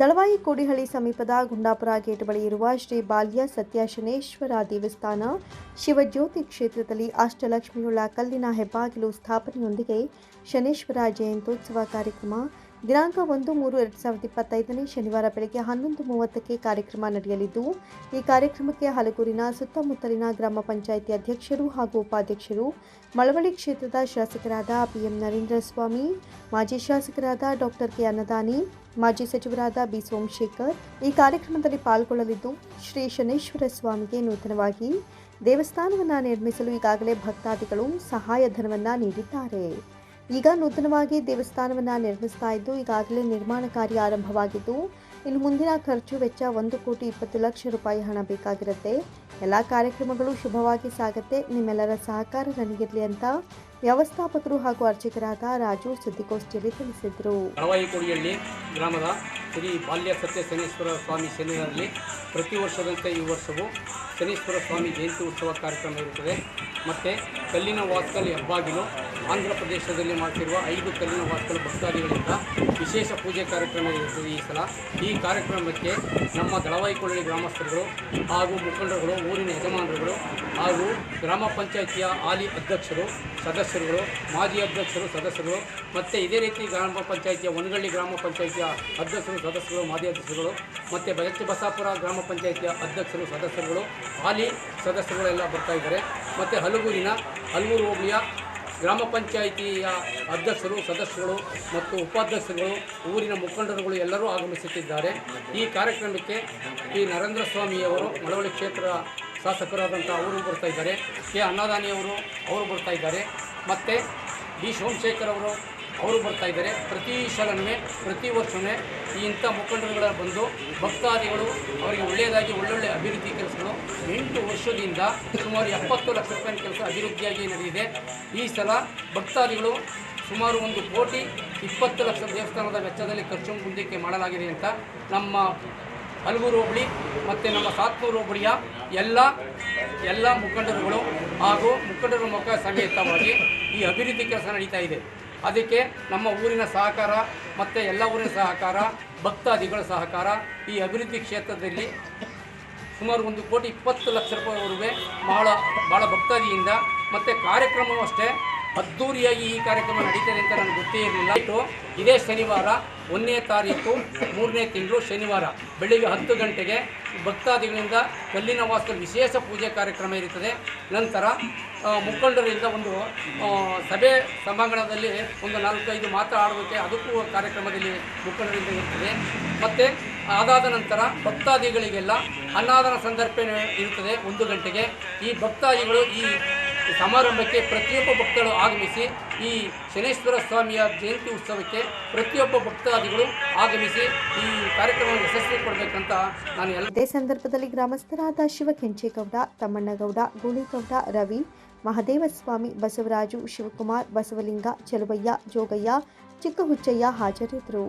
ದಳವಾಯಿ ಕೋಡಿಹಳ್ಳಿ ಸಮೀಪದ ಗುಂಡಾಪುರ ಗೇಟ್ ಬಳಿ ಇರುವ ಶ್ರೀ ಬಾಲ್ಯ ಸತ್ಯ ಶನೇಶ್ವರ ದೇವಸ್ಥಾನ, ಶಿವಜ್ಯೋತಿ ಕ್ಷೇತ್ರದಲ್ಲಿ ಅಷ್ಟಲಕ್ಷ್ಮಿಯುಳ್ಳ ಕಲ್ಲಿನ ಹೆಬ್ಬಾಗಿಲು ಸ್ಥಾಪನೆಯೊಂದಿಗೆ ಶನೇಶ್ವರ ಜಯಂತ್ಯೋತ್ಸವ ಕಾರ್ಯಕ್ರಮ ದಿನಾಂಕ ಒಂದು ಮೂರು ಎರಡು ಸಾವಿರದ ಇಪ್ಪತ್ತೈದನೇ ಶನಿವಾರ ಬೆಳಗ್ಗೆ ಹನ್ನೊಂದು ಮೂವತ್ತಕ್ಕೆ ಕಾರ್ಯಕ್ರಮ ನಡೆಯಲಿದ್ದು, ಈ ಕಾರ್ಯಕ್ರಮಕ್ಕೆ ಹಲಗೂರಿನ ಸುತ್ತಮುತ್ತಲಿನ ಗ್ರಾಮ ಪಂಚಾಯಿತಿ ಅಧ್ಯಕ್ಷರು ಹಾಗೂ ಉಪಾಧ್ಯಕ್ಷರು, ಮಳವಳ್ಳಿ ಕ್ಷೇತ್ರದ ಶಾಸಕರಾದ ಪಿಎಂ ನರೇಂದ್ರ ಸ್ವಾಮಿ, ಮಾಜಿ ಶಾಸಕರಾದ ಡಾಕ್ಟರ್ ಕೆ ಅನ್ನದಾನಿ, ಮಾಜಿ ಸಚಿವರಾದ ಬಿ ಸೋಮಶೇಖರ್ ಈ ಕಾರ್ಯಕ್ರಮದಲ್ಲಿ ಪಾಲ್ಗೊಳ್ಳಲಿದ್ದು, ಶ್ರೀ ಶನೇಶ್ವರ ಸ್ವಾಮಿಗೆ ನೂತನವಾಗಿ ದೇವಸ್ಥಾನವನ್ನು ನಿರ್ಮಿಸಲು ಈಗಾಗಲೇ ಭಕ್ತಾದಿಗಳು ಸಹಾಯಧನವನ್ನು ನೀಡಿದ್ದಾರೆ. ಈಗ ನೂತನವಾಗಿ ದೇವಸ್ಥಾನವನ್ನು ನಿರ್ಮಿಸ್ತಾ ಇದ್ದು, ಈಗಾಗಲೇ ನಿರ್ಮಾಣ ಕಾರ್ಯ ಆರಂಭವಾಗಿದ್ದು, ಇನ್ನು ಮುಂದಿನ ಖರ್ಚು ವೆಚ್ಚ ಒಂದು ಕೋಟಿ ಇಪ್ಪತ್ತು ಲಕ್ಷ ರೂಪಾಯಿ ಹಣ ಬೇಕಾಗಿರುತ್ತೆ. ಎಲ್ಲ ಕಾರ್ಯಕ್ರಮಗಳು ಶುಭವಾಗಿ ಸಾಗುತ್ತೆ. ನಿಮ್ಮೆಲ್ಲರ ಸಹಕಾರ ನನಗಿರಲಿ ಅಂತ ವ್ಯವಸ್ಥಾಪಕರು ಹಾಗೂ ಅರ್ಚಕರಾದ ರಾಜು ಸುದ್ದಿಗೋಷ್ಠಿಯಲ್ಲಿ ತಿಳಿಸಿದರು. ಕಳವಾಯಿ ಕೊಡಿಹಳ್ಳಿ ಗ್ರಾಮದ ಶ್ರೀ ಬಾಲ್ಯ ಸತ್ಯ ಸ್ವಾಮಿ ಶನಿವಾರಲ್ಲಿ ಪ್ರತಿ ವರ್ಷದಂತೆ ಈ ವರ್ಷವೂ ಶನೇಶ್ವರ ಸ್ವಾಮಿ ಜಯಂತಿ ಉತ್ಸವ ಕಾರ್ಯಕ್ರಮ ಇರುತ್ತದೆ. ಮತ್ತು ಕಲ್ಲಿನ ವಾಸ್ಕಲ್ ಹೆಬ್ಬಾಗಿಲು ಆಂಧ್ರ ಪ್ರದೇಶದಲ್ಲಿ ಮಾಡ್ತಿರುವ ಐದು ಕಲ್ಲಿನ ವಾಸ್ಕಲ್ ಭಕ್ತಾದಿಗಳಿಂದ ವಿಶೇಷ ಪೂಜೆ ಕಾರ್ಯಕ್ರಮ ಇರುತ್ತದೆ ಈ ಸಲ. ಈ ಕಾರ್ಯಕ್ರಮಕ್ಕೆ ನಮ್ಮ ದಳವಾಯಿಕೊಳ್ಳಿ ಗ್ರಾಮಸ್ಥರುಗಳು ಹಾಗೂ ಮುಖಂಡರುಗಳು, ಊರಿನ ಯಜಮಾನರುಗಳು ಹಾಗೂ ಗ್ರಾಮ ಪಂಚಾಯಿತಿಯ ಹಾಲಿ ಅಧ್ಯಕ್ಷರು, ಸದಸ್ಯರುಗಳು, ಮಾಜಿ ಅಧ್ಯಕ್ಷರು ಸದಸ್ಯರು ಮತ್ತು ಇದೇ ರೀತಿ ಗ್ರಾಮ ಪಂಚಾಯಿತಿಯ ಒನಗಳ್ಳಿ ಗ್ರಾಮ ಪಂಚಾಯಿತಿಯ ಅಧ್ಯಕ್ಷರು, ಸದಸ್ಯರು, ಮಾಜಿ ಅಧ್ಯಕ್ಷರುಗಳು ಮತ್ತು ಬಜಚ್ಚಿ ಬಸಾಪುರ ಗ್ರಾಮ ಪಂಚಾಯಿತಿಯ ಅಧ್ಯಕ್ಷರು, ಸದಸ್ಯರುಗಳು ಹಾಲಿ ಸದಸ್ಯರುಗಳೆಲ್ಲ ಬರ್ತಾ ಇದ್ದಾರೆ. ಮತ್ತು ಹಲಗೂರಿನ ಹಲಗೂರು ಹೋಬಳಿಯ ಗ್ರಾಮ ಪಂಚಾಯಿತಿಯ ಅಧ್ಯಕ್ಷರು, ಸದಸ್ಯರುಗಳು ಮತ್ತು ಉಪಾಧ್ಯಕ್ಷರುಗಳು, ಊರಿನ ಮುಖಂಡರುಗಳು ಎಲ್ಲರೂ ಆಗಮಿಸುತ್ತಿದ್ದಾರೆ. ಈ ಕಾರ್ಯಕ್ರಮಕ್ಕೆ ಈ ನರೇಂದ್ರ ಸ್ವಾಮಿಯವರು ಮಳವಳ್ಳಿ ಕ್ಷೇತ್ರ ಶಾಸಕರಾದಂಥ ಅವರು ಬರ್ತಾ ಇದ್ದಾರೆ. ಕೆ. ಅನ್ನದಾನಿಯವರು ಅವರು ಬರ್ತಾ ಇದ್ದಾರೆ. ಮತ್ತು ಡಿ. ಸೋಮಶೇಖರ್ ಅವರು ಅವರು ಬರ್ತಾ ಇದ್ದಾರೆ. ಪ್ರತಿ ಸಲನೂ ಪ್ರತಿ ವರ್ಷವೇ ಇಂಥ ಮುಖಂಡರುಗಳ ಬಂದು ಭಕ್ತಾದಿಗಳು ಅವರಿಗೆ ಒಳ್ಳೆಯದಾಗಿ ಒಳ್ಳೊಳ್ಳೆ ಅಭಿವೃದ್ಧಿ ಎಂಟು ವರ್ಷದಿಂದ ಸುಮಾರು ಎಪ್ಪತ್ತು ಲಕ್ಷ ರೂಪಾಯಿ ಕೆಲಸ ಅಭಿವೃದ್ಧಿಯಾಗಿ ನಡೆದಿದೆ. ಈ ಸಲ ಭಕ್ತಾದಿಗಳು ಸುಮಾರು ಒಂದು ಕೋಟಿ ಇಪ್ಪತ್ತು ಲಕ್ಷ ದೇವಸ್ಥಾನದ ವೆಚ್ಚದಲ್ಲಿ ಖರ್ಚು ಮುಂದಕ್ಕೆ ಮಾಡಲಾಗಿದೆ ಅಂತ ನಮ್ಮ ಹಲಗೂರು ಹೋಬಳಿ ಮತ್ತು ನಮ್ಮ ಸಾತ್ನೂರು ಹೋಬಳಿಯ ಎಲ್ಲ ಎಲ್ಲ ಮುಖಂಡರುಗಳು ಹಾಗೂ ಮುಖಂಡರ ಮುಖ ಸಮೇತವಾಗಿ ಈ ಅಭಿವೃದ್ಧಿ ಕೆಲಸ ನಡೀತಾ ಇದೆ. ಅದಕ್ಕೆ ನಮ್ಮ ಊರಿನ ಸಹಕಾರ ಮತ್ತು ಎಲ್ಲ ಊರಿನ ಸಹಕಾರ, ಭಕ್ತಾದಿಗಳ ಸಹಕಾರ ಈ ಅಭಿವೃದ್ಧಿ ಕ್ಷೇತ್ರದಲ್ಲಿ ಸುಮಾರು ಒಂದು ಕೋಟಿ ಇಪ್ಪತ್ತು ಲಕ್ಷ ರೂಪಾಯಿವರೆಗೆ ಬಹಳ ಭಾಳ ಭಕ್ತಾದಿಯಿಂದ ಮತ್ತು ಕಾರ್ಯಕ್ರಮವೂ ಅಷ್ಟೇ. ಅದ್ಧೂರಿಯಾಗಿ ಈ ಕಾರ್ಯಕ್ರಮ ನಡೀತದೆ ಅಂತ ನನಗೆ ಗೊತ್ತೇ ಇರಲಿಲ್ಲ. ಇಟ್ಟು ಇದೇ ಶನಿವಾರ, ಒಂದನೇ ತಾರೀಕು, ಮೂರನೇ ತಿಂಗಳು ಶನಿವಾರ, ಬೆಳಿಗ್ಗೆ ಹತ್ತು ಗಂಟೆಗೆ ಭಕ್ತಾದಿಗಳಿಂದ ಕಲ್ಲಿನ ವಿಶೇಷ ಪೂಜೆ ಕಾರ್ಯಕ್ರಮ ಇರುತ್ತದೆ. ನಂತರ ಮುಖಂಡರಿಂದ ಒಂದು ಸಭೆ ಸಭಾಂಗಣದಲ್ಲಿ ಒಂದು ನಾಲ್ಕೈದು ಮಾತಾಡೋದಕ್ಕೆ ಅದಕ್ಕೂ ಕಾರ್ಯಕ್ರಮದಲ್ಲಿ ಮುಖಂಡರಿಂದ ಇರ್ತದೆ. ಮತ್ತು ಅದಾದ ನಂತರ ಭಕ್ತಾದಿಗಳಿಗೆಲ್ಲ ಅನ್ನದಾನ ಸಂದರ್ಭ ಇರುತ್ತದೆ ಒಂದು ಗಂಟೆಗೆ. ಈ ಭಕ್ತಾದಿಗಳು ಈ ಸಮಾರಂಭಕ್ಕೆ ಪ್ರತಿಯೊಬ್ಬ ಭಕ್ತರು ಆಗಮಿಸಿ ಈ ಶನೇಶ್ವರ ಸ್ವಾಮಿಯ ಜಯಂತಿ ಉತ್ಸವಕ್ಕೆ ಪ್ರತಿಯೊಬ್ಬ ಭಕ್ತಾದಿಗಳು ಆಗಮಿಸಿ ಈ ಕಾರ್ಯಕ್ರಮವನ್ನು ಯಶಸ್ವಿ ಕೊಡಬೇಕಂತ ನಾನು ಎಲ್ಲ ಇದೇ ಸಂದರ್ಭದಲ್ಲಿ ಗ್ರಾಮಸ್ಥರಾದ ಶಿವಕೆಂಚೇಗೌಡ, ತಮ್ಮಣ್ಣಗೌಡ, ಗೂಳಿಗೌಡ, ರವಿ, ಮಹದೇವಸ್ವಾಮಿ, ಬಸವರಾಜು, ಶಿವಕುಮಾರ್, ಬಸವಲಿಂಗ, ಚಲುವಯ್ಯ, ಜೋಗಯ್ಯ, ಚಿಕ್ಕಹುಚ್ಚಯ್ಯ ಹಾಜರಿದ್ದರು.